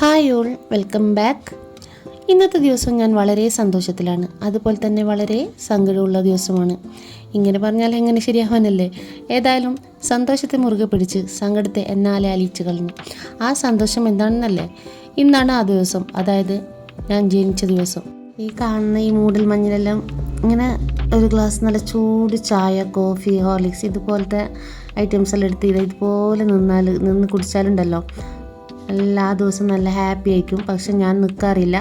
Hi all welcome back ഇന്നത്തെ ദിവസം ഞാൻ വളരെ സന്തോഷത്തിലാണ്. അതുപോലെ തന്നെ വളരെ സങ്കടമുള്ള ദിവസമാണ്. ഇങ്ങനെ പറഞ്ഞാൽ എങ്ങനെ ശരിയാവാനല്ലേ? ഏതായാലും സന്തോഷത്തെ മുറുകെ പിടിച്ച് സങ്കടത്തെ എന്നാലേ അലിയിച്ചു കളഞ്ഞു. ആ സന്തോഷം എന്താണെന്നല്ലേ? ഇന്നാണ് ആ ദിവസം. അതായത് ഞാൻ ജനിച്ച ദിവസം. ഈ കാണുന്ന ഈ മൂടൽ മഞ്ഞിലെല്ലാം ഇങ്ങനെ ഒരു ഗ്ലാസ് നല്ല ചൂട് ചായ കോഫി ഹോർലിക്സ് ഇതുപോലത്തെ ഐറ്റംസ് എല്ലാം എടുത്ത് ഇതുപോലെ നിന്നാൽ നിന്ന് കുടിച്ചാലുണ്ടല്ലോ. എല്ലാ ദിവസവും നല്ല ഹാപ്പി ആയിരിക്കും. പക്ഷെ ഞാൻ നിൽക്കാറില്ല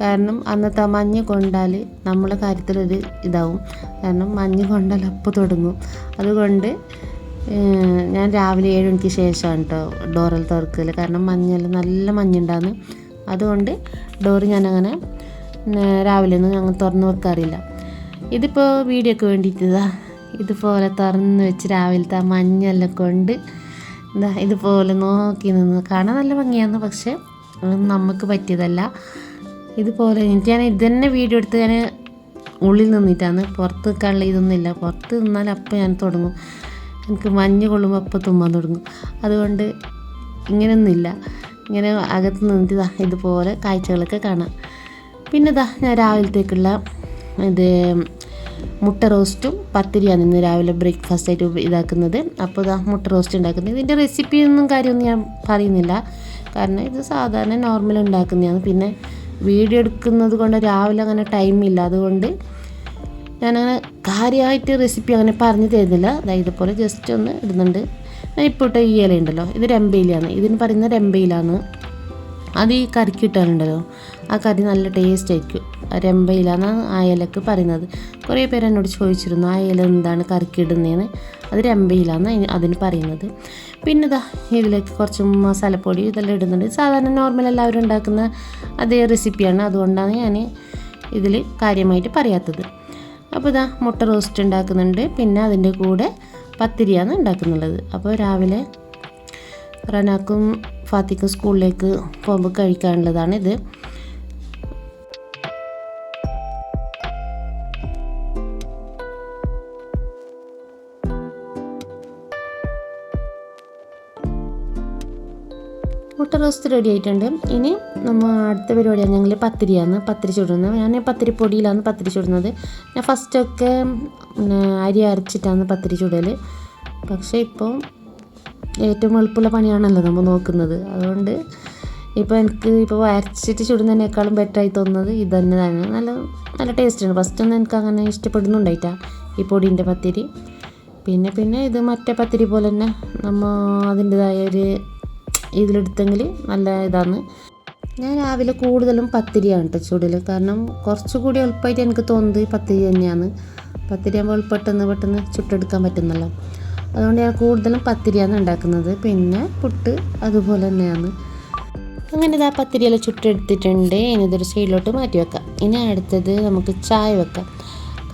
കാരണം അന്നത്തെ മഞ്ഞ് കൊണ്ടാൽ നമ്മളെ കാര്യത്തിലൊരു ഇതാവും. കാരണം മഞ്ഞ് കൊണ്ടാൽ അപ്പോൾ തുടങ്ങും. അതുകൊണ്ട് ഞാൻ രാവിലെ ഏഴ് മണിക്ക് ശേഷമാണ് കേട്ടോ ഡോറിൽ തുറക്കൽ കാരണം മഞ്ഞെല്ലാം നല്ല മഞ്ഞുണ്ടാകുന്നു അതുകൊണ്ട് ഡോറ് ഞാനങ്ങനെ രാവിലെ ഒന്നും ഞങ്ങൾ തുറന്ന് വെക്കാറില്ല. ഇതിപ്പോൾ വീഡിയോക്ക് വേണ്ടിയിട്ടതാണ് ഇതാ ഇതുപോലെ തുറന്ന് വെച്ച് രാവിലത്തെ ആ മഞ്ഞെല്ലാം കൊണ്ട് എന്താ ഇതുപോലെ നോക്കി നിന്ന് കാണാൻ നല്ല ഭംഗിയാണ് പക്ഷേ നമുക്ക് പറ്റിയതല്ല. ഇതുപോലെ എനിക്ക് ഞാൻ ഇത് തന്നെ വീഡിയോ എടുത്ത് ഞാൻ ഉള്ളിൽ നിന്നിട്ടാണ്. പുറത്ത് നിൽക്കാനുള്ള ഇതൊന്നും ഇല്ല പുറത്ത് നിന്നാൽ അപ്പം ഞാൻ തുടങ്ങും. എനിക്ക് മഞ്ഞ് കൊള്ളുമ്പോൾ അപ്പം തുമ്മാൻ തുടങ്ങും. അതുകൊണ്ട് ഇങ്ങനെയൊന്നുമില്ല ഇങ്ങനെ അകത്ത് നിന്നിട്ട് ഇതാ ഇതുപോലെ കാഴ്ചകളൊക്കെ കാണാം. പിന്നെ ഇതാ ഞാൻ രാവിലത്തേക്കുള്ള ഇത് മുട്ട റോസ്റ്റും പത്തിരിയാണ് ഇന്ന് രാവിലെ ബ്രേക്ക്ഫാസ്റ്റ് ആയിട്ട് ഇതാക്കുന്നത്. അപ്പോൾ ഇതാ മുട്ട റോസ്റ്റ് ഉണ്ടാക്കുന്നത്. ഇതിന്റെ റെസിപ്പിയൊന്നും കാര്യമൊന്നും ഞാൻ പറയുന്നില്ല. കാരണം ഇത് സാധാരണ നോർമൽ ഉണ്ടാക്കുന്നതാണ്. പിന്നെ വീഡിയോ എടുക്കുന്നത് കൊണ്ട് രാവിലെ അങ്ങനെ ടൈമില്ല അതുകൊണ്ട് ഞാനങ്ങനെ കാര്യമായിട്ട് റെസിപ്പി അങ്ങനെ പറഞ്ഞു തരുന്നില്ല. അതായത് ഇതുപോലെ ജസ്റ്റ് ഒന്ന് ഇടുന്നുണ്ട്. ഞാൻ ഇപ്പോൾ ഇട്ട ഈ ഇല ഉണ്ടല്ലോ. ഇത് രമ്പയിലാണ് ഇതിന് പറയുന്ന രമ്പയിലാണ്. അത് ഈ കറിക്ക് ഇട്ടാലുണ്ടല്ലോ. ആ കറി നല്ല ടേസ്റ്റ് ആയിരിക്കും. ആ എന്നാണ് ആ ഇലക്ക് പറയുന്നത്. കുറേ പേര് എന്നോട് ചോദിച്ചിരുന്നു ആ ഇല എന്താണ് കറിക്കിടുന്നതെന്ന് അത് രമ്പയില എന്നാണ് അതിന് പറയുന്നത്. പിന്നെ ഇതാ ഇതിലേക്ക് കുറച്ച് മസാലപ്പൊടി ഇതെല്ലാം ഇടുന്നുണ്ട്. സാധാരണ നോർമൽ എല്ലാവരും ഉണ്ടാക്കുന്ന അതേ റെസിപ്പിയാണ്. അതുകൊണ്ടാണ് ഞാൻ ഇതിൽ കാര്യമായിട്ട് പറയാത്തത്. അപ്പോൾ ഇതാ മുട്ട റോസ്റ്റ് ഉണ്ടാക്കുന്നുണ്ട്. പിന്നെ അതിന്റെ കൂടെ പത്തിരിയാണ് ഉണ്ടാക്കുന്നുള്ളത്. അപ്പോൾ രാവിലെ റനാക്കും ഫാത്തിക്കും സ്കൂളിലേക്ക് പോകുമ്പോൾ കഴിക്കാനുള്ളതാണ് ഇത്. റോസ്റ്റ് റെഡി ആയിട്ടുണ്ട്. ഇനി നമ്മൾ അടുത്ത പരിപാടിയാണ് ഞങ്ങൾ പത്തിരിയാണ്. പത്തിരി ചുടുന്നത്. ഞാൻ പത്തിരി പൊടിയിലാണ് പത്തിരി ചുടുന്നത്. ഞാൻ ഫസ്റ്റൊക്കെ അരി അരച്ചിട്ടാണ് പത്തിരി ചുടൽ പക്ഷേ ഇപ്പോൾ ഏറ്റവും എളുപ്പമുള്ള പണിയാണല്ലോ നമ്മൾ നോക്കുന്നത്. അതുകൊണ്ട് ഇപ്പോൾ എനിക്ക് ഇപ്പോൾ അരച്ചിട്ട് ചുടുന്നതിനേക്കാളും ബെറ്ററായി തോന്നുന്നത് ഇത് നല്ല നല്ല ടേസ്റ്റാണ് ഫസ്റ്റൊന്നും എനിക്ക് അങ്ങനെ ഇഷ്ടപ്പെടുന്നുണ്ടായിട്ടാ ഈ പൊടീന്റെ പത്തിരി. പിന്നെ പിന്നെ ഇത് മറ്റേ പത്തിരി പോലെ തന്നെ നമ്മൾ അതിന്റെതായ ഒരു ഇതിലെടുത്തെങ്കിൽ നല്ല ഇതാണ്. ഞാൻ രാവിലെ കൂടുതലും പത്തിരിയാണ് കേട്ടോ ചൂടിൽ കാരണം കുറച്ചുകൂടി എളുപ്പമായിട്ട് എനിക്ക് തോന്നുന്നത് പത്തിരി തന്നെയാണ്. പത്തിരി ആകുമ്പോൾ പെട്ടെന്ന് പെട്ടെന്ന് ചുട്ടെടുക്കാൻ പറ്റുന്നല്ലോ. അതുകൊണ്ട് ഞാൻ കൂടുതലും പത്തിരിയാണ് ഉണ്ടാക്കുന്നത്. പിന്നെ പുട്ട് അതുപോലെ തന്നെയാണ്. അങ്ങനെ ഇതാ പത്തിരിയെല്ലാം ചുട്ടെടുത്തിട്ടുണ്ട്. ഇനി ഇതൊരു സൈഡിലോട്ട് മാറ്റി വെക്കാം. ഇനി അടുത്തത് നമുക്ക് ചായ വെക്കാം.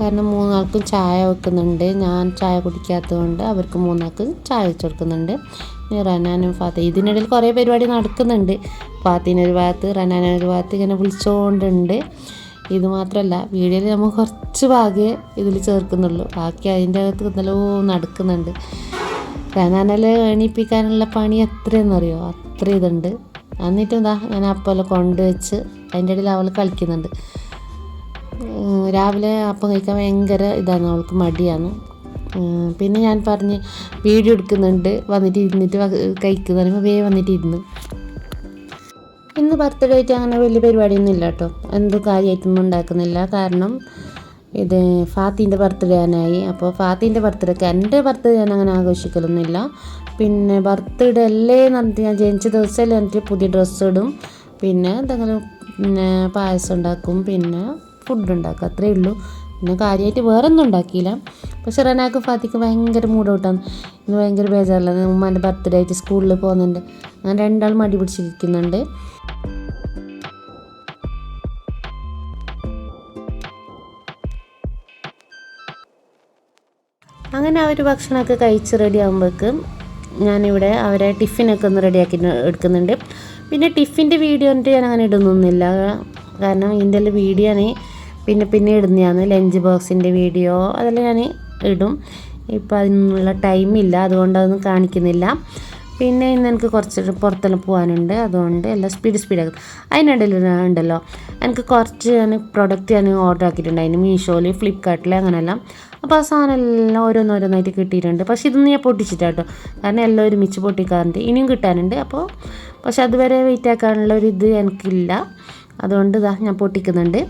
കാരണം മൂന്നാൾക്കും ചായ വെക്കുന്നുണ്ട്. ഞാൻ ചായ കുടിക്കാത്തതുകൊണ്ട് അവർക്ക് മൂന്നാൾക്ക് ചായ വെച്ച് കൊടുക്കുന്നുണ്ട്. റനാനും ഫാത്തി ഇതിനിടയിൽ കുറേ പരിപാടി നടക്കുന്നുണ്ട്. ഫാത്തിനൊരു ഭാഗത്ത് റനാനൊരു ഭാഗത്ത് ഇങ്ങനെ വിളിച്ചുകൊണ്ടുണ്ട് ഇത് മാത്രമല്ല വീഡിയോയിൽ നമ്മൾ കുറച്ച് ഭാഗമേ ഇതിൽ ചേർക്കുന്നുള്ളൂ. ബാക്കി അതിന്റെ അകത്ത് നല്ലോ നടക്കുന്നുണ്ട്. റനാനലെ എണീപ്പിക്കാനുള്ള പണി എത്രയെന്നറിയോ അത്ര ഇതുണ്ട്. എന്നിട്ട് എന്താ ഞാൻ അപ്പോലെ കൊണ്ടുവച്ച് അതിന്റെ ഇടയിൽ അവൾ കളിക്കുന്നുണ്ട്. രാവിലെ അപ്പം കഴിക്കാൻ ഭയങ്കര ഇതാണ്. അവൾക്ക് മടിയാണ്. പിന്നെ ഞാൻ പറഞ്ഞ് വീഡിയോ എടുക്കുന്നുണ്ട്. വന്നിട്ട് ഇരുന്നിട്ട് കഴിക്കുന്ന പറയുമ്പോൾ വേ വന്നിട്ട് ഇരുന്നു. ഇന്ന് ബർത്ത്ഡേ ആയിട്ട് അങ്ങനെ വലിയ പരിപാടിയൊന്നും ഇല്ല കേട്ടോ എന്ത് കാര്യമായിട്ടൊന്നും ഉണ്ടാക്കുന്നില്ല. കാരണം ഇത് ഫാത്തിന്റെ ബർത്ത്ഡേ ആനായി. അപ്പോൾ ഫാത്തിന്റെ ബർത്ത്ഡേക്ക് എന്റെ ബർത്ത്ഡേ ഞാൻ അങ്ങനെ ആഘോഷിക്കലൊന്നുമില്ല. പിന്നെ ബർത്ത്ഡേ അല്ലേ എന്ന് പറഞ്ഞിട്ട് ഞാൻ ജനിച്ച ദിവസമല്ലേ എന്നിട്ട് പുതിയ ഡ്രസ്സ് ഇടും. പിന്നെ എന്തെങ്കിലും പിന്നെ പായസം ഉണ്ടാക്കും. പിന്നെ ഫുഡ് ഉണ്ടാക്കും. അത്രയേ ഉള്ളൂ. പിന്നെ കാര്യമായിട്ട് വേറെ ഒന്നും ഉണ്ടാക്കിയില്ല. പക്ഷെ റനാക്ക് ഫാത്തിക്ക് ഭയങ്കര മൂഡ് ഔട്ടാണ് ഇന്ന് ഭയങ്കര ബേജാറില്ല ഉമ്മാന്റെ ബർത്ത്ഡേ ആയിട്ട് സ്കൂളിൽ പോകുന്നുണ്ട്. അങ്ങനെ രണ്ടാൾ മടി പിടിച്ചിരിക്കുന്നുണ്ട്. അങ്ങനെ അവർ ഭക്ഷണമൊക്കെ കഴിച്ച് റെഡി ആകുമ്പോഴേക്കും ഞാനിവിടെ അവരെ ടിഫിനൊക്കെ ഒന്ന് റെഡിയാക്കി എടുക്കുന്നുണ്ട്. പിന്നെ ടിഫിന്റെ വീഡിയോ എന്നിട്ട് ഞാൻ അങ്ങനെ ഇടുന്നൊന്നുമില്ല. കാരണം ഇതിന്റെ വീഡിയോ ഞാൻ പിന്നെ പിന്നെ ഇടുന്നതാണ് ലഞ്ച് ബോക്സിന്റെ വീഡിയോ അതെല്ലാം ഞാൻ ഇടും. ഇപ്പം അതിനുള്ള ടൈമില്ല അതുകൊണ്ട് അതൊന്നും കാണിക്കുന്നില്ല. പിന്നെ ഇന്ന് എനിക്ക് കുറച്ച് പുറത്തെല്ലാം പോകാനുണ്ട്. അതുകൊണ്ട് എല്ലാം സ്പീഡ് സ്പീഡാക്കും അതിനിടയിൽ ഉണ്ടല്ലോ. എനിക്ക് കുറച്ച് ഞാൻ പ്രൊഡക്റ്റ് ഞാൻ ഓർഡർ ആക്കിയിട്ടുണ്ടായിരുന്നു മീഷോയിൽ ഫ്ലിപ്കാർട്ടിൽ അങ്ങനെയെല്ലാം. അപ്പോൾ ആ സാധനം എല്ലാം ഓരോന്നോരോന്നായിട്ട് കിട്ടിയിട്ടുണ്ട്. പക്ഷേ ഇതൊന്നും ഞാൻ പൊട്ടിച്ചിട്ടാട്ടോ കാരണം എല്ലാം ഒരുമിച്ച് പൊട്ടിക്കാറുണ്ട്. ഇനിയും കിട്ടാനുണ്ട്. അപ്പോൾ പക്ഷെ അതുവരെ വെയിറ്റ് ആക്കാനുള്ള ഒരു ഇത് എനിക്കില്ല. അതുകൊണ്ട് ഇതാ ഞാൻ പൊട്ടിക്കുന്നുണ്ട്.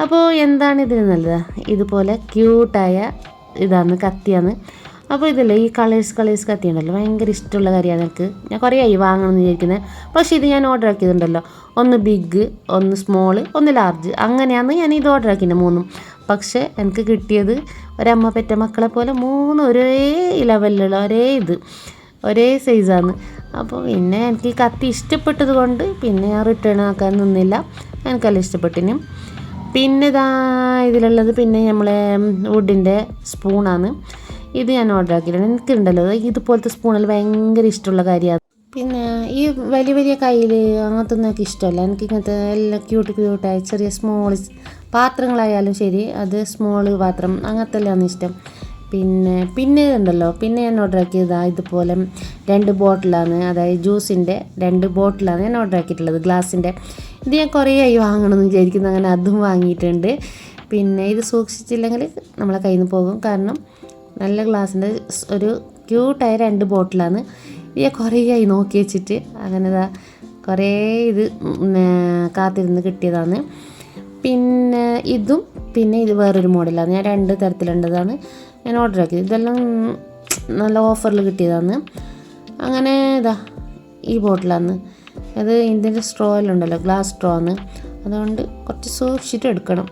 അപ്പോൾ എന്താണ് ഇതിന് നല്ലത്? ഇതുപോലെ ക്യൂട്ടായ ഇതാണ് കത്തിയാണ്. അപ്പോൾ ഇതില്ലേ ഈ കളേഴ്സ് കളേഴ്സ് കത്തി ഉണ്ടല്ലോ. ഭയങ്കര ഇഷ്ടമുള്ള കാര്യമാണ് എനിക്ക്. ഞാൻ കുറേ ആയി വാങ്ങണമെന്ന് വിചാരിക്കുന്നത് പക്ഷേ ഇത് ഞാൻ ഓർഡർ ആക്കിയതുണ്ടല്ലോ. ഒന്ന് ബിഗ് ഒന്ന് സ്മോൾ ഒന്ന് ലാർജ് അങ്ങനെയാണ് ഞാൻ ഇത് ഓർഡർ ആക്കിയത് മൂന്നും. പക്ഷേ എനിക്ക് കിട്ടിയത് ഒരമ്മ പെറ്റ മക്കളെ പോലെ മൂന്ന് ഒരേ ലെവലിലുള്ള ഒരേ ഇത്. ഒരേ സൈസാണ് അപ്പോൾ പിന്നെ എനിക്ക് ഈ കത്തി ഇഷ്ടപ്പെട്ടത് കൊണ്ട് പിന്നെ ഞാൻ റിട്ടേൺ ആക്കാൻ നിന്നില്ല. എനിക്കെല്ലാം ഇഷ്ടപ്പെട്ടിന് പിന്നെ ഇതാ ഇതിലുള്ളത് പിന്നെ നമ്മളെ വുഡിന്റെ സ്പൂണാണ് ഇത് ഞാൻ ഓർഡർ ആക്കിയിട്ടുണ്ട്. എനിക്കുണ്ടല്ലോ. ഇതുപോലത്തെ സ്പൂണിൽ ഭയങ്കര ഇഷ്ടമുള്ള കാര്യമാണ് പിന്നെ ഈ വലിയ വലിയ കയ്യിൽ അങ്ങനത്തെ ഒന്നും എനിക്ക് ഇഷ്ടമല്ല. എനിക്ക് ഇങ്ങനത്തെ എല്ലാം ക്യൂട്ട് ക്യൂട്ടായി ചെറിയ സ്മോൾ പാത്രങ്ങളായാലും ശരി അത് സ്മോൾ പാത്രം അങ്ങനത്തെ എല്ലാം ഇഷ്ടം. പിന്നെ പിന്നെ ഉണ്ടല്ലോ പിന്നെ ഞാൻ ഓർഡർ ആക്കിയത് ഇതുപോലെ രണ്ട് ബോട്ടിലാണ്. അതായത് ജ്യൂസിന്റെ രണ്ട് ബോട്ടിലാണ് ഞാൻ ഓർഡർ ആക്കിയിട്ടുള്ളത്. ഗ്ലാസിന്റെ ഇത് ഞാൻ കുറേ ആയി വാങ്ങണമെന്ന് വിചാരിക്കുന്നു. അങ്ങനെ അതും വാങ്ങിയിട്ടുണ്ട്. പിന്നെ ഇത് സൂക്ഷിച്ചില്ലെങ്കിൽ നമ്മളെ കയ്യിൽ നിന്ന് പോകും. കാരണം നല്ല ഗ്ലാസിന്റെ ഒരു ക്യൂട്ടായ രണ്ട് ബോട്ടിലാണ്. ഇത് ഞാൻ കുറേ ആയി നോക്കി വെച്ചിട്ട് അങ്ങനെ ഇതാ കുറേ ഇത് കാത്തിരുന്ന് കിട്ടിയതാണ്. പിന്നെ ഇതും പിന്നെ ഇത് വേറൊരു മോഡലാണ്. ഞാൻ രണ്ട് തരത്തിലുണ്ടതാണ് ഞാൻ ഓർഡർ ആക്കി. ഇതെല്ലാം നല്ല ഓഫറിൽ കിട്ടിയതാണ്. അങ്ങനെ ഇതാ ഈ ബോട്ടിലാണ് അത് ഇതിന്റെ ഉണ്ടല്ലോ ഗ്ലാസ് സ്ട്രോ ആണ്. അതുകൊണ്ട് കുറച്ച് സൂക്ഷിച്ചിട്ട് എടുക്കണം.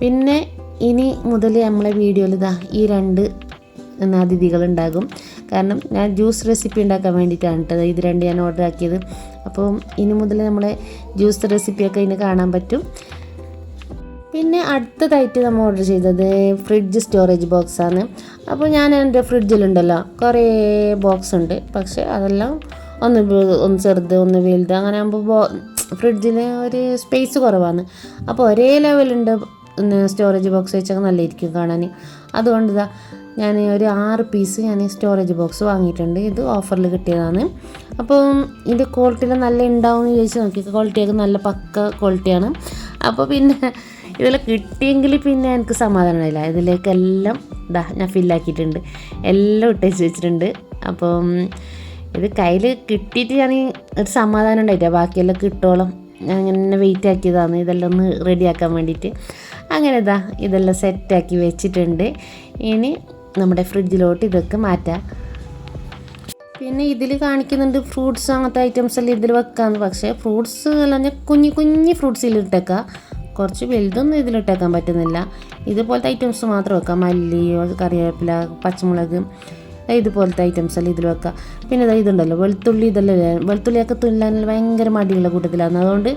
പിന്നെ ഇനി മുതൽ നമ്മളെ വീഡിയോയിൽ ഇതാ ഈ രണ്ട് അതിഥികളുണ്ടാകും കാരണം ഞാൻ ജ്യൂസ് റെസിപ്പി ഉണ്ടാക്കാൻ വേണ്ടിയിട്ടാണ് കേട്ടത് ഇത് രണ്ട് ഞാൻ ഓർഡർ ആക്കിയത്. അപ്പം ഇനി മുതൽ നമ്മളെ ജ്യൂസ് റെസിപ്പിയൊക്കെ ഇനി കാണാൻ പറ്റും. പിന്നെ അടുത്തതായിട്ട് നമ്മൾ ഓർഡർ ചെയ്തത് ഫ്രിഡ്ജ് സ്റ്റോറേജ് ബോക്സാണ് അപ്പോൾ ഞാൻ എന്റെ ഫ്രിഡ്ജിലുണ്ടല്ലോ കുറേ ബോക്സ് ഉണ്ട്. പക്ഷേ അതെല്ലാം ഒന്ന് ഒന്ന് ചെറുത് ഒന്ന് വലുത് അങ്ങനെ ആകുമ്പോൾ ബോ ഫ്രിഡ്ജിൽ ഒരു സ്പേസ് കുറവാണ്. അപ്പോൾ ഒരേ ലെവലുണ്ട് സ്റ്റോറേജ് ബോക്സ് വെച്ചാൽ നല്ലതായിരിക്കും കാണാൻ അതുകൊണ്ട് ഇതാ ഞാൻ ഒരു ആറ് പീസ് ഞാൻ സ്റ്റോറേജ് ബോക്സ് വാങ്ങിയിട്ടുണ്ട്. ഇത് ഓഫറിൽ കിട്ടിയതാണ്. അപ്പോൾ ഇത് ക്വാളിറ്റിയിൽ നല്ല ഉണ്ടാവും എന്ന് ചോദിച്ചാൽ നോക്കി ക്വാളിറ്റിയൊക്കെ നല്ല പക്ക ക്വാളിറ്റിയാണ് അപ്പോൾ പിന്നെ ഇതെല്ലാം കിട്ടിയെങ്കിൽ പിന്നെ എനിക്ക് സമാധാനമില്ല ഇതിലേക്കെല്ലാം ഇതാ ഞാൻ ഫില്ലാക്കിയിട്ടുണ്ട് എല്ലാം ഇട്ടേച്ച് വെച്ചിട്ടുണ്ട്. അപ്പം ഇത് കയ്യിൽ കിട്ടിയിട്ട് ഞാൻ ഒരു സമാധാനം ഉണ്ടായിട്ടാ ബാക്കിയെല്ലാം കിട്ടോളം ഞാൻ ഇങ്ങനെ വെയിറ്റ് ആക്കിയതാണ്. ഇതെല്ലാം ഒന്ന് റെഡിയാക്കാൻ വേണ്ടിയിട്ട്. അങ്ങനെ ഇതാ ഇതെല്ലാം സെറ്റാക്കി വെച്ചിട്ടുണ്ട്. ഇനി നമ്മുടെ ഫ്രിഡ്ജിലോട്ട് ഇതൊക്കെ മാറ്റാം. പിന്നെ ഇതിൽ കാണിക്കുന്നുണ്ട് ഫ്രൂട്ട്സ് അങ്ങനത്തെ ഐറ്റംസ് എല്ലാം ഇതിൽ വെക്കാമെന്ന് പക്ഷേ ഫ്രൂട്ട്സ് എല്ലാം ഞാൻ കുഞ്ഞു കുഞ്ഞു ഫ്രൂട്ട്സിൽ ഇതിലിട്ടേക്കാം കുറച്ച് വലുതൊന്നും ഇതിലിട്ടേക്കാൻ പറ്റുന്നില്ല. ഇതുപോലത്തെ ഐറ്റംസ് മാത്രം വെക്കാം മല്ലി കറിവേപ്പില പച്ചമുളക് ഇതുപോലത്തെ ഐറ്റംസ് എല്ലാം ഇതിൽ വെക്കുക. പിന്നെ ഇതാ ഇതുണ്ടല്ലോ വെളുത്തുള്ളി ഇതെല്ലാം? വെളുത്തുള്ളിയൊക്കെ തുല്ലാൻ ഭയങ്കര മടിയുള്ള കൂട്ടത്തിലാണ് അതുകൊണ്ട്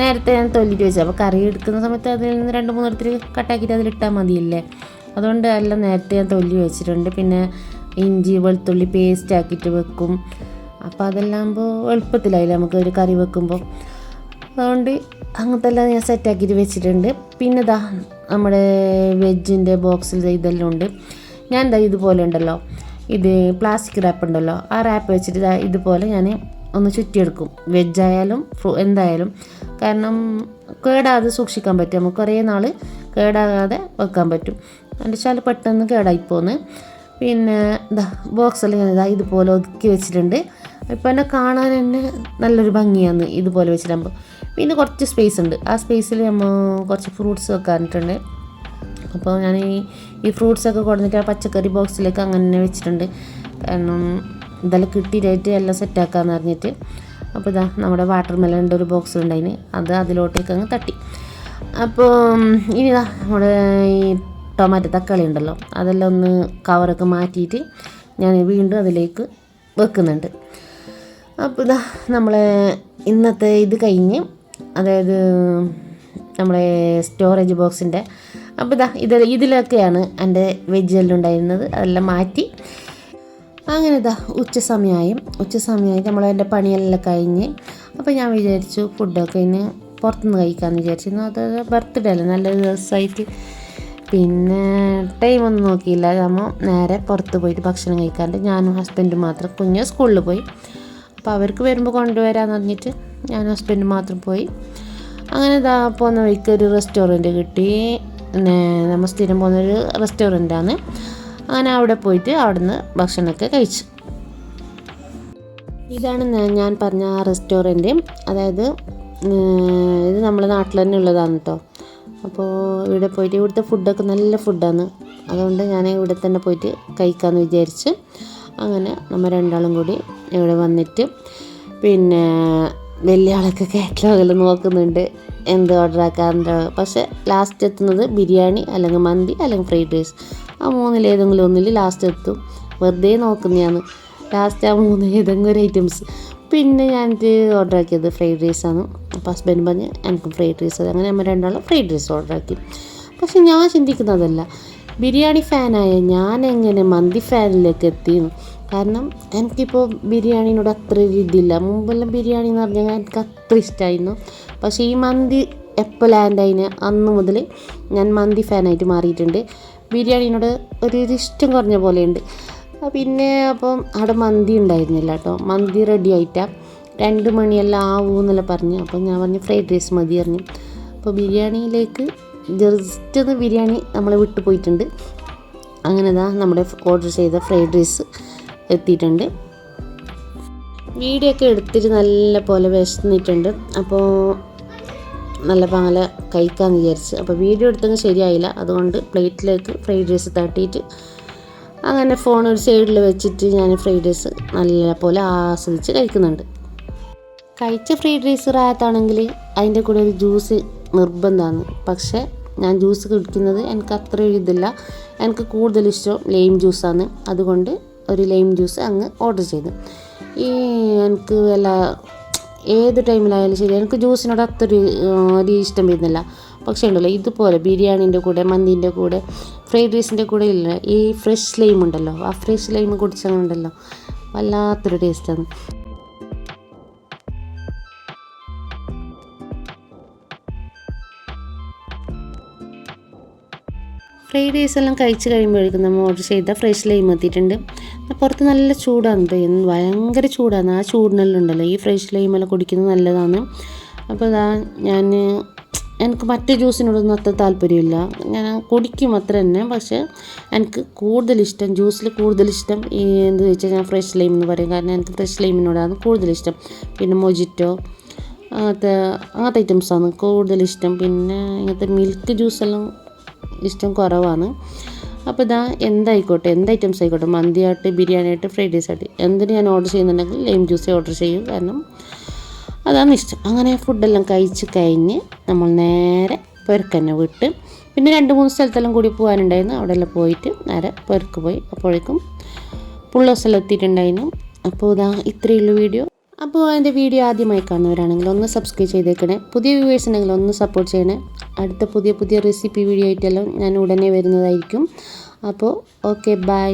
നേരത്തെ ഞാൻ തൊല്ലിട്ട് വെച്ചു. അപ്പോൾ കറി എടുക്കുന്ന സമയത്ത് അതിൽ നിന്ന് രണ്ട് മൂന്ന് ഇടത്തിൽ കട്ടാക്കിയിട്ട് അതിലിട്ടാൽ മതിയില്ലേ? അതുകൊണ്ട് എല്ലാം നേരത്തെ ഞാൻ തൊല്ലി വെച്ചിട്ടുണ്ട്. പിന്നെ ഇഞ്ചി വെളുത്തുള്ളി പേസ്റ്റ് ആക്കിയിട്ട് വെക്കും. അപ്പോൾ അതെല്ലാം ആകുമ്പോൾ എളുപ്പത്തിലായില്ലേ നമുക്ക് ഒരു കറി വെക്കുമ്പോൾ അതുകൊണ്ട് അങ്ങനത്തെ എല്ലാം ഞാൻ സെറ്റാക്കിയിട്ട് വെച്ചിട്ടുണ്ട്. പിന്നെ ഇതാ നമ്മുടെ വെജിന്റെ ബോക്സിൽ ഇതെല്ലാം ഉണ്ട്. ഞാൻ എന്താ ഇതുപോലെ ഉണ്ടല്ലോ. ഇത് പ്ലാസ്റ്റിക് റാപ്പ് ഉണ്ടല്ലോ. ആ റാപ്പ് വെച്ചിട്ട് ഇതുപോലെ ഞാൻ ഒന്ന് ചുറ്റിയെടുക്കും. വെജായാലും ഫ്രൂ എന്തായാലും. കാരണം കേടാതെ സൂക്ഷിക്കാൻ പറ്റും. നമുക്ക് കുറേ നാൾ കേടാകാതെ വെക്കാൻ പറ്റും. എന്ന് വെച്ചാൽ പെട്ടെന്ന് കേടായിപ്പോന്ന് പിന്നെ. ഇതാ ബോക്സെല്ലാം ഞാൻ ഇതാ ഇതുപോലെ ഒതുക്കി വെച്ചിട്ടുണ്ട്. ഇപ്പം എന്നെ കാണാൻ തന്നെ നല്ലൊരു ഭംഗിയാണ് ഇതുപോലെ വെച്ചിട്ടാകുമ്പോൾ പിന്നെ കുറച്ച് സ്പേസ് ഉണ്ട്. ആ സ്പേസിൽ നമ്മൾ കുറച്ച് ഫ്രൂട്ട്സ് വെക്കാനിട്ടുണ്ട്. അപ്പോൾ ഞാൻ ഈ ഈ ഫ്രൂട്ട്സൊക്കെ കൊടുത്തിട്ട് ആ പച്ചക്കറി ബോക്സിലേക്ക് അങ്ങനെ വെച്ചിട്ടുണ്ട്. കാരണം ഇതെല്ലാം കിട്ടിയിട്ട് എല്ലാം സെറ്റാക്കാന്ന് പറഞ്ഞിട്ട് അപ്പോൾ ഇതാ നമ്മുടെ വാട്ടർ മെലന്റെ ഒരു ബോക്സ് ഉണ്ട് ഉണ്ടായിന് അത് അതിലോട്ടേക്ക് അങ്ങ് തട്ടി. അപ്പോൾ ഇനി ഇതാ നമ്മുടെ ഈ ടൊമാറ്റോ തക്കാളി ഉണ്ടല്ലോ. അതെല്ലാം ഒന്ന് കവറൊക്കെ മാറ്റിയിട്ട് ഞാൻ വീണ്ടും അതിലേക്ക് വെക്കുന്നുണ്ട്. അപ്പോൾ ഇതാ നമ്മളെ ഇന്നത്തെ ഇത് കഴിഞ്ഞ് അതായത് നമ്മുടെ സ്റ്റോറേജ് ബോക്സിന്റെ അപ്പോൾ ഇതാ ഇത് ഇതിലൊക്കെയാണ് എന്റെ വെജ് ഉണ്ടായിരുന്നത്. അതെല്ലാം മാറ്റി. അങ്ങനെ ഇതാ ഉച്ച സമയമായും ഉച്ച സമയമായി നമ്മൾ എന്റെ പണിയെല്ലാം കഴിഞ്ഞ്. അപ്പോൾ ഞാൻ വിചാരിച്ചു ഫുഡൊക്കെ ഇനി പുറത്തുനിന്ന് കഴിക്കാമെന്ന് വിചാരിച്ചിരുന്നു. അത് ബർത്ത്ഡേ അല്ലേ? നല്ല ദിവസമായിട്ട്. പിന്നെ ടൈമൊന്നും നോക്കിയില്ല. നമ്മൾ നേരെ പുറത്ത് പോയിട്ട് ഭക്ഷണം കഴിക്കാണ്ട് ഞാനും ഹസ്ബൻഡും മാത്രം കുഞ്ഞ് സ്കൂളിൽ പോയി. അപ്പോൾ അവർക്ക് വരുമ്പോൾ കൊണ്ടുവരാമെന്ന് പറഞ്ഞിട്ട് ഞാൻ ഹസ്ബൻഡ് മാത്രം പോയി. അങ്ങനെ ഇതാ പോകുന്ന വഴിക്ക് ഒരു റെസ്റ്റോറന്റ് കിട്ടി. നമ്മൾ സ്ഥിരം പോകുന്നൊരു റെസ്റ്റോറന്റാണ് അങ്ങനെ അവിടെ പോയിട്ട് അവിടുന്ന് ഭക്ഷണമൊക്കെ കഴിച്ചു. ഇതാണ് ഞാൻ പറഞ്ഞ ആ റെസ്റ്റോറന്റ് അതായത് ഇത് നമ്മുടെ നാട്ടിൽ തന്നെ ഉള്ളതാണ് കേട്ടോ അപ്പോൾ ഇവിടെ പോയിട്ട് ഇവിടുത്തെ ഫുഡൊക്കെ നല്ല ഫുഡാണ് അതുകൊണ്ട് ഞാൻ ഇവിടെ തന്നെ പോയിട്ട് കഴിക്കാമെന്ന് വിചാരിച്ച് അങ്ങനെ നമ്മൾ രണ്ടാളും കൂടി ഇവിടെ വന്നിട്ട് പിന്നെ വലിയ ആളൊക്കെ കാറ്റലോഗിൽ നോക്കുന്നുണ്ട് എന്ത് ഓർഡർ ആക്കാറുണ്ട്. പക്ഷെ ലാസ്റ്റ് എത്തുന്നത് ബിരിയാണി അല്ലെങ്കിൽ മന്തി അല്ലെങ്കിൽ ഫ്രൈഡ് റൈസ് ആ മൂന്നിലേതെങ്കിലും ഒന്നിൽ ലാസ്റ്റ് എത്തും. വെറുതെ നോക്കുന്നതാണ്. ലാസ്റ്റ് ആ മൂന്ന് ഏതെങ്കിലും ഒരു ഐറ്റംസ് പിന്നെ ഞാൻ ഓർഡർ ആക്കിയത് ഫ്രൈഡ് റൈസാണ് അപ്പോൾ ഹസ്ബൻഡ് പറഞ്ഞ് എനിക്കും ഫ്രൈഡ് റൈസ് അത് അങ്ങനെ നമ്മൾ രണ്ടാളും ഫ്രൈഡ് റൈസ് ഓർഡർ ആക്കി. പക്ഷെ ഞാൻ ചിന്തിക്കുന്നതല്ല. ബിരിയാണി ഫാനായ ഞാൻ എങ്ങനെ മന്തി ഫാനിലേക്ക് എത്തിയെന്ന് കാരണം എനിക്കിപ്പോൾ ബിരിയാണിനോട് അത്ര ഒരു ഇതില്ല. മുമ്പെല്ലാം ബിരിയാണി എന്ന് പറഞ്ഞാൽ എനിക്ക് അത്ര ഇഷ്ടമായിരുന്നു പക്ഷേ ഈ മന്തി എപ്പോൾ ലാൻഡായിന് അന്ന് മുതൽ ഞാൻ മന്തി ഫാനായിട്ട് മാറിയിട്ടുണ്ട്. ബിരിയാണിനോട് ഒരു ഇഷ്ടം കുറഞ്ഞ പോലെയുണ്ട്. പിന്നെ അപ്പം അവിടെ മന്തി ഉണ്ടായിരുന്നില്ല കേട്ടോ. മന്തി റെഡി ആയിട്ടാ. രണ്ട് മണിയെല്ലാം ആവൂ എന്നെല്ലാം പറഞ്ഞു. അപ്പം ഞാൻ പറഞ്ഞു ഫ്രൈഡ് റൈസ് മതി പറഞ്ഞു. അപ്പോൾ ബിരിയാണിയിലേക്ക് ജസ്റ്റ് ഒന്ന് ബിരിയാണി നമ്മൾ വിട്ടു പോയിട്ടുണ്ട്. അങ്ങനെ ദാ നമ്മുടെ ഓർഡർ ചെയ്ത ഫ്രൈഡ് റൈസ്. എത്തിയിട്ടുണ്ട്. വീഡിയോ ഒക്കെ എടുത്തിട്ട് നല്ല പോലെ വിശന്നിട്ടുണ്ട്. അപ്പോൾ നല്ല പാല കഴിക്കാമെന്ന് വിചാരിച്ച്. അപ്പോൾ വീഡിയോ എടുത്തെങ്കിൽ ശരിയായില്ല. അതുകൊണ്ട് പ്ലേറ്റിലേക്ക് ഫ്രൈഡ് റൈസ് തട്ടിയിട്ട് അങ്ങനെ ഫോൺ ഒരു സൈഡിൽ വെച്ചിട്ട് ഞാൻ ഫ്രൈഡ് റൈസ് നല്ല പോലെ ആസ്വദിച്ച് കഴിക്കുന്നുണ്ട്. കഴിച്ച ഫ്രൈഡ് റൈസ് റായത്താണെങ്കിൽ അതിന്റെ കൂടെ ഒരു ജ്യൂസ് നിർബന്ധമാണ് പക്ഷേ ഞാൻ ജ്യൂസ് കുടിക്കുന്നത് എനിക്ക് അത്ര ഒരു ഇതില്ല. എനിക്ക് കൂടുതൽ ഇഷ്ടം ലൈം ജ്യൂസാണ്. അതുകൊണ്ട് ഒരു ലൈം ജ്യൂസ് അങ്ങ് ഓർഡർ ചെയ്തു. ഈ എനിക്ക് വല്ല ഏത് ടൈമിലായാലും ശരി എനിക്ക് ജ്യൂസിനോട് അത്ര ഒരു ഇഷ്ടം വരുന്നില്ല. പക്ഷേ ഉണ്ടല്ലോ ഇതുപോലെ ബിരിയാണീന്റെ കൂടെ മന്തിന്റെ കൂടെ ഫ്രൈഡ് റൈസിന്റെ കൂടെ ഇല്ല ഈ ഫ്രഷ് ലൈം ഉണ്ടല്ലോ ആ ഫ്രഷ് ലൈം കുടിച്ചങ്ങുണ്ടല്ലോ വല്ലാത്തൊരു ടേസ്റ്റാണ് ഫ്രൈഡ് റൈസ് എല്ലാം കഴിച്ച് കഴിയുമ്പോഴേക്കും നമ്മൾ ഓർഡർ ചെയ്ത ഫ്രഷ് ലൈം എത്തിയിട്ടുണ്ട്. പുറത്ത് നല്ല ചൂടാണ് കേട്ടോ ഭയങ്കര ചൂടാണ്. ആ ചൂടിനെല്ലാം ഉണ്ടല്ലോ. ഈ ഫ്രഷ് ലൈമെല്ലാം കുടിക്കുന്നത് നല്ലതാണ്. അപ്പോൾ അതാ ഞാൻ എനിക്ക് മറ്റു ജ്യൂസിനോടൊന്നും അത്ര താല്പര്യമില്ല. ഞാൻ കുടിക്കും അത്ര തന്നെ. പക്ഷേ എനിക്ക് കൂടുതൽ ഇഷ്ടം ജ്യൂസിൽ കൂടുതൽ ഇഷ്ടം ഈ എന്ത് വെച്ചാൽ ഞാൻ ഫ്രഷ് ലൈം എന്ന് പറയും. കാരണം എനിക്ക് ഫ്രഷ് ലൈമിനോടാണ് കൂടുതൽ ഇഷ്ടം. പിന്നെ മൊജിറ്റോ അങ്ങനത്തെ അങ്ങനത്തെ ഐറ്റംസാണ് കൂടുതൽ ഇഷ്ടം. പിന്നെ ഇങ്ങനത്തെ മിൽക്ക് ജ്യൂസെല്ലാം ഇഷ്ടം കുറവാണ്. അപ്പോൾ ഇതാ എന്തായിക്കോട്ടെ എന്ത് ഐറ്റംസ് ആയിക്കോട്ടെ മന്തി ആയിട്ട് ബിരിയാണി ആയിട്ട് ഫ്രൈഡ് റൈസ് ആയിട്ട് എന്തിന് ഞാൻ ഓർഡർ ചെയ്യുന്നുണ്ടെങ്കിൽ ലൈം ജ്യൂസേ ഓർഡർ ചെയ്യും. കാരണം അതാണ് ഇഷ്ടം. അങ്ങനെ ഫുഡെല്ലാം കഴിച്ച് കഴിഞ്ഞ് നമ്മൾ നേരെ പെരുക്കന്നെ വിട്ട് പിന്നെ രണ്ട് മൂന്ന് സ്ഥലത്തെല്ലാം കൂടി പോകാനുണ്ടായിരുന്നു. അവിടെയെല്ലാം പോയിട്ട് നേരെ പെരുക്ക് പോയി. അപ്പോഴേക്കും പുള്ളോസെല്ലാം എത്തിയിട്ടുണ്ടായിരുന്നു. അപ്പോൾ ഇതാ ഇത്രയേ ഉള്ളൂ വീഡിയോ. അപ്പോൾ എന്റെ വീഡിയോ ആദ്യമായി കാണുന്നവരാണെങ്കിൽ ഒന്ന് സബ്സ്ക്രൈബ് ചെയ്തേക്കണേ. പുതിയ വ്യൂവേഴ്സ് ഉണ്ടെങ്കിൽ ഒന്ന് സപ്പോർട്ട് ചെയ്യണേ. അടുത്ത പുതിയ പുതിയ റെസിപ്പി വീഡിയോ ആയിട്ടെല്ലാം ഞാൻ ഉടനെ വരുന്നതായിരിക്കും. അപ്പോൾ ഓക്കെ ബൈ